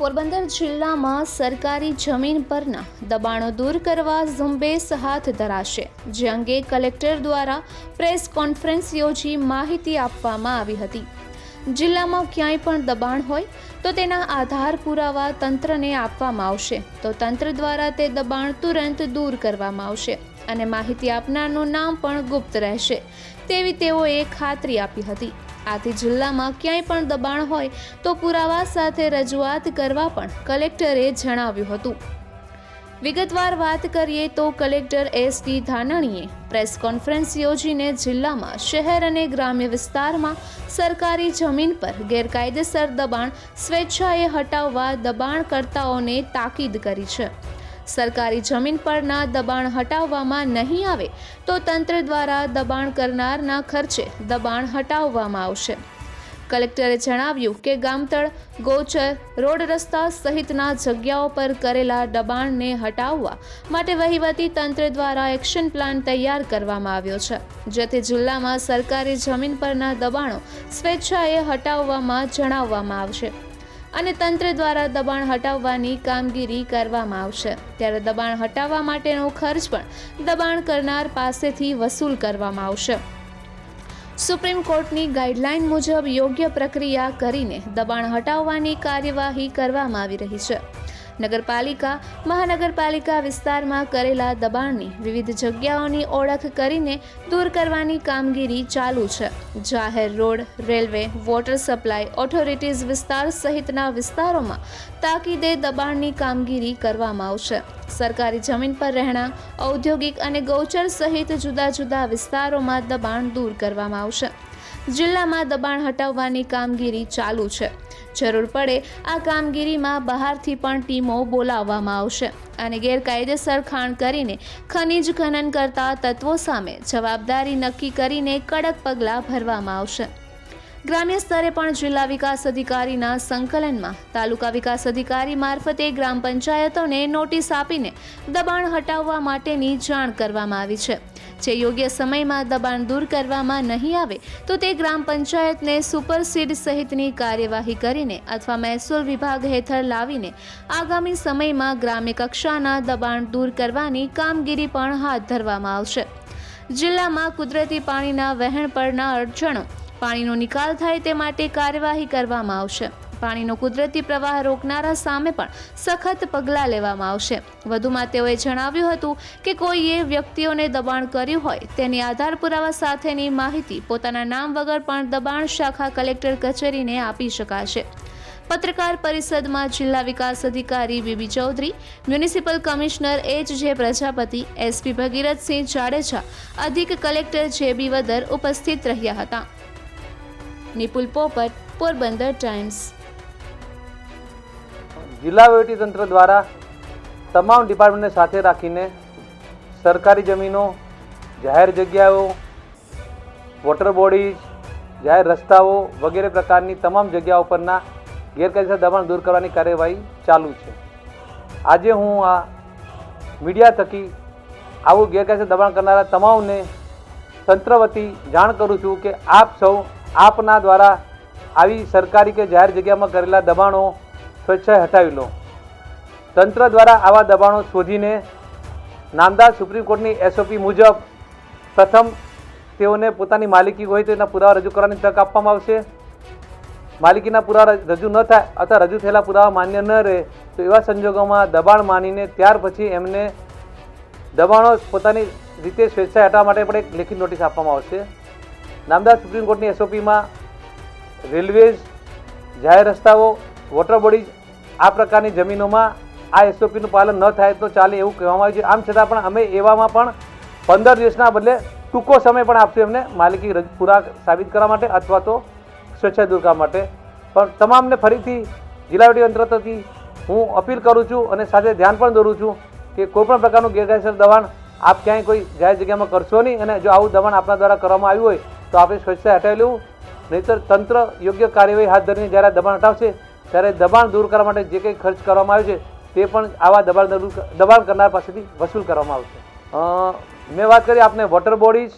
પોરબંદર જિલ્લામાં સરકારી જમીન પરના દબાણો દૂર કરવા ઝુંબેશ હાથ ધરાશે, જે અંગે કલેક્ટર દ્વારા પ્રેસ કોન્ફરન્સ યોજી માહિતી આપવામાં આવી હતી. જિલ્લામાં ક્યાંય પણ દબાણ હોય, તો તેના આધાર પુરાવા તંત્રને આપવામાં આવશે. તો તંત્ર દ્વારા તે દબાણ તુરંત દૂર કરવામાં આવશે અને માહિતી આપનારનું નામ પણ ગુપ્ત રહેશે, તેવી તેઓએ ખાતરી આપી હતી. આથી જિલ્લામાં ક્યાંય પણ દબાણ હોય તો પુરાવા સાથે રજૂઆત કરવા પણ કલેક્ટરે જણાવ્યું હતું. વિગતવાર વાત કરીએ તો કલેક્ટર એસ ટી ધાનાણીએ પ્રેસ કોન્ફરન્સ યોજીને જિલ્લામાં શહેર અને ગ્રામ્ય વિસ્તારમાં સરકારી જમીન પર ગેરકાયદેસર દબાણ સ્વેચ્છાએ હટાવવા દબાણકર્તાઓને તાકીદ કરી છે. સરકારી જમીન પરના દબાણ હટાવવામાં નહીં આવે તો તંત્ર દ્વારા દબાણ કરનારના ખર્ચે દબાણ હટાવવામાં આવશે. કલેક્ટરે જણાવ્યું કે ગામતળ, ગોચર, રોડ રસ્તા સહિતના જગ્યાઓ પર કરેલા દબાણને હટાવવા માટે વહીવટી તંત્ર દ્વારા એક્શન પ્લાન તૈયાર કરવામાં આવ્યો છે, જેથી જિલ્લામાં સરકારી જમીન પરના દબાણો સ્વેચ્છાએ હટાવવામાં જણાવવામાં આવશે. અને તંત્ર દ્વારા દબાણ હટાવવાની કામગીરી કરવામાં આવશે. ત્યારે દબાણ હટાવવા માટેનો ખર્ચ પણ દબાણ કરનાર પાસેથી વસૂલ કરવામાં આવશે. સુપ્રીમ કોર્ટની ગાઈડલાઈન મુજબ યોગ્ય પ્રક્રિયા કરીને દબાણ હટાવવાની કાર્યવાહી કરવામાં આવી રહી છે. નગરપાલિકા મહાનગરપાલિકા વિસ્તારમાં કરેલા દબાણની વિવિધ જગ્યાઓની ઓળખ કરીને દૂર કરવાની કામગીરી ચાલુ છે. જાહેર road, railway, water supply authorities વિસ્તાર સહિતના વિસ્તારોમાં તાકીદે દબાણની કામગીરી કરવામાં આવશે. સરકારી જમીન પર રહેણાંક ઔદ્યોગિક અને ગૌચર સહિત જુદા જુદા વિસ્તારોમાં દબાણ દૂર કરવામાં આવશે. જિલ્લામાં દબાણ હટાવવાની કામગીરી ચાલુ છે. જરૂર પડે, આ કામગીરીમાં બહારથી પણ ટીમો બોલાવવામાં આવશે. અને ગેરકાયદેસર ખાણ કરીને ખનિજ ખનન કરતા તત્વો સામે જવાબદારી નક્કી કરીને કડક પગલાં ભરવામાં આવશે. ગ્રામ્ય સ્તરે પણ જિલ્લા વિકાસ અધિકારીના સંકલનમાં તાલુકા વિકાસ અધિકારી મારફતે ગ્રામ પંચાયતોને નોટિસ આપીને દબાણ હટાવવા માટેની જાણ કરવામાં આવી છે. જે યોગ્ય સમયમાં દબાણ દૂર કરવામાં નહીં આવે, તો તે ગ્રામ પંચાયતને સુપરસીડ સહિતની કાર્યવાહી કરીને અથવા મહેસૂલ વિભાગ હેઠળ લાવીને આગામી સમયમાં ગ્રામ્ય કક્ષાના દબાણ દૂર કરવાની કામગીરી પણ હાથ ધરવામાં આવશે. જિલ્લામાં કુદરતી પાણીના વહેણ પરના અડચણો, પાણીનો નિકાલ થાય તે માટે કાર્યવાહી કરવામાં આવશે. પાણીનો કુદરતી પ્રવાહ રોકનારા સામે પણ સખત પગલાં લેવામાં આવશે. વધુમાં તેઓએ જણાવ્યું હતું કે કોઈએ વ્યક્તિઓને દબાણ કર્યું હોય તેની આધાર પુરાવા સાથેની માહિતી પોતાના નામ વગર પણ દબાણ શાખા કલેક્ટર કચેરીને આપી શકાશે. પત્રકાર પરિષદમાં જિલ્લા વિકાસ અધિકારી BB Chaudhary, municipal commissioner H J Prajapati, SP Bhagirathsinh Jadeja, અધિક કલેક્ટર જે બી વદર ઉપસ્થિત રહ્યા હતા. નિપુલ પોપટ, પોરબંદર ટાઈમ્સ. જિલ્લા તંત્ર દ્વારા તમામ ડિપાર્ટમેન્ટને સાથે રાખીને સરકારી જમીનો, જાહેર જગ્યાઓ, વોટર બોડીઝ, જાહેર રસ્તાઓ વગેરે પ્રકારની તમામ જગ્યાઓ પરના ગેરકાયદેસર દબાણ દૂર કરવાની કાર્યવાહી ચાલુ છે. આજે હું આ મીડિયા થકી આવું ગેરકાયદેસર દબાણ કરનારા તમામને તંત્ર વતી જાણ કરું છું કે આપ સૌ આપના દ્વારા આવી સરકારી કે જાહેર જગ્યામાં કરેલા દબાણો સ્વેચ્છાએ હટાવી લો. તંત્ર દ્વારા આવા દબાણો શોધીને નામદાર સુપ્રીમ કોર્ટની એસઓપી મુજબ પ્રથમ તેઓને પોતાની માલિકી હોય તો એના પુરાવા રજૂ કરવાની તક આપવામાં આવશે. માલિકીના પુરાવા રજૂ ન થાય અથવા રજૂ થયેલા પુરાવા માન્ય ન રહે તો એવા સંજોગોમાં દબાણ માનીને ત્યાર પછી એમને દબાણો પોતાની રીતે સ્વેચ્છાએ હટાવવા માટે પણ એક લેખિત નોટિસ આપવામાં આવશે. નામદાર સુપ્રીમ કોર્ટની એસઓપીમાં રેલવેઝ, જાહેર રસ્તાઓ, વોટર બોડીઝ આ પ્રકારની જમીનોમાં આ એસઓપીનું પાલન ન થાય તો ચાલે એવું કહેવામાં આવ્યું છે. આમ છતાં પણ અમે એવામાં પણ પંદર દિવસના બદલે ટૂંકો સમય પણ આપશું એમને માલિકી પૂરા સાબિત કરવા માટે અથવા તો સ્વેચ્છા દૂર કરવા માટે. પણ તમામને ફરીથી જિલ્લા વહીવટી તંત્ર તરફથી હું અપીલ કરું છું અને સાથે ધ્યાન પણ દોરું છું કે કોઈપણ પ્રકારનું ગેરકાયદેસર દબાણ આપ ક્યાંય કોઈ જાહેર જગ્યામાં કરશો નહીં અને જો આવું દબાણ આપણા દ્વારા કરવામાં આવ્યું હોય તો આપણે સ્વચ્છતા હટાવી લેવું. નહીંતર તંત્ર યોગ્ય કાર્યવાહી હાથ ધરીને જ્યારે દબાણ હટાવશે ત્યારે દબાણ દૂર કરવા માટે જે કંઈ ખર્ચ કરવામાં આવ્યો છે, તે પણ આવા દબાણ દબાણ કરનાર પાસેથી વસૂલ કરવામાં આવશે. મેં વાત કરી આપને વોટર બોડીઝ,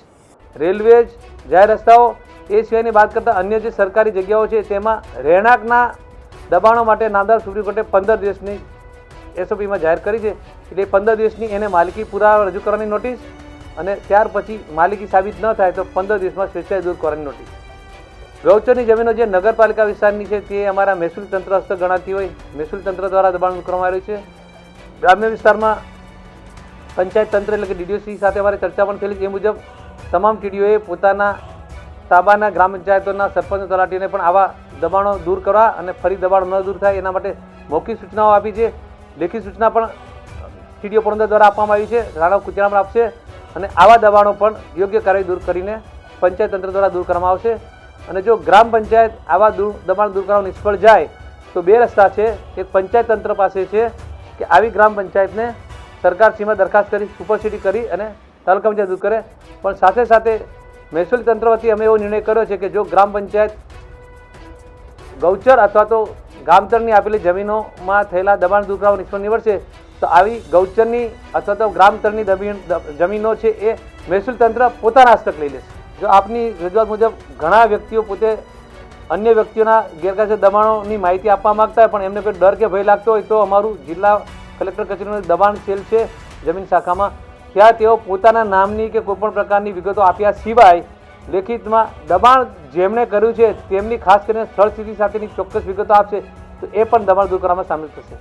રેલવેઝ, જાહેર રસ્તાઓ, એ સિવાયની વાત કરતાં અન્ય જે સરકારી જગ્યાઓ છે, તેમાં રહેણાંકના દબાણો માટે નામદાર સુપ્રીમ કોર્ટે પંદર દિવસની એસઓપીમાં જાહેર કરી છે. એટલે પંદર દિવસની એને માલિકી પુરાવા રજૂ કરવાની નોટિસ અને ત્યાર પછી માલિકી સાબિત ન થાય તો પંદર દિવસમાં સ્વેચ્છાએ દૂર કરવાની નોટિસ. ગૌચરની જમીનો જે નગરપાલિકા વિસ્તારની છે તે અમારા મહેસૂલ તંત્ર હસ્તક ગણાતી હોય. મહેસૂલ તંત્ર દ્વારા દબાણ કરવામાં આવ્યું છે. ગ્રામ્ય વિસ્તારમાં પંચાયત તંત્ર એટલે કે ડીડીઓસી સાથે અમારે ચર્ચા પણ થયેલી એ મુજબ તમામ ટીડીઓએ પોતાના તાબાના ગ્રામ પંચાયતોના સરપંચ તલાટીને પણ આવા દબાણો દૂર કરવા અને ફરી દબાણ ન દૂર થાય એના માટે મૌખિક સૂચનાઓ આપી છે. લેખિત સૂચના પણ ટીડીઓ પોરબંદર દ્વારા આપવામાં આવી છે. રાણા કુચરામણ આપશે અને આવા દબાણો પણ યોગ્ય કાર્ય દૂર કરીને પંચાયત તંત્ર દ્વારા દૂર કરવામાં આવશે. અને જો ગ્રામ પંચાયત આવા દૂર દબાણ દૂર કરવા નિષ્ફળ જાય, તો બે રસ્તા છે. એક પંચાયત તંત્ર પાસે છે કે આવી ગ્રામ પંચાયતને સરકાર સીમા દરખાસ્ત કરી સુપરસિટી કરી અને તાલુકા પંચાયત દૂર કરે. પણ સાથે સાથે મહેસૂલ તંત્ર વતી અમે એવો નિર્ણય કર્યો છે કે જો ગ્રામ પંચાયત ગૌચર અથવા તો ગામતરની આપેલી જમીનોમાં થયેલા દબાણ દૂર કરવા નિષ્ફળ નીવડશે, તો આવી ગૌચરની અથવા તો ગ્રામતરની જમીનો છે એ મહેસૂલ તંત્ર પોતાના હસ્તક લઈ લેશે. જો આપની રજૂઆત મુજબ ઘણા વ્યક્તિઓ પોતે અન્ય વ્યક્તિઓના ગેરકાયદેસર દબાણોની માહિતી આપવા માગતા હોય, પણ એમને કોઈ ડર કે ભય લાગતો હોય તો અમારું જિલ્લા કલેક્ટર કચેરીનું દબાણ સેલ છે, જમીન શાખામાં. ત્યાં તેઓ પોતાના નામની કે કોઈપણ પ્રકારની વિગતો આપ્યા સિવાય લેખિતમાં દબાણ જેમણે કર્યું છે, તેમની ખાસ કરીને સ્થળ સ્થિતિ સાથેની ચોક્કસ વિગતો આપશે, તો એ પણ દબાણ દૂર કરવામાં સામેલ થશે.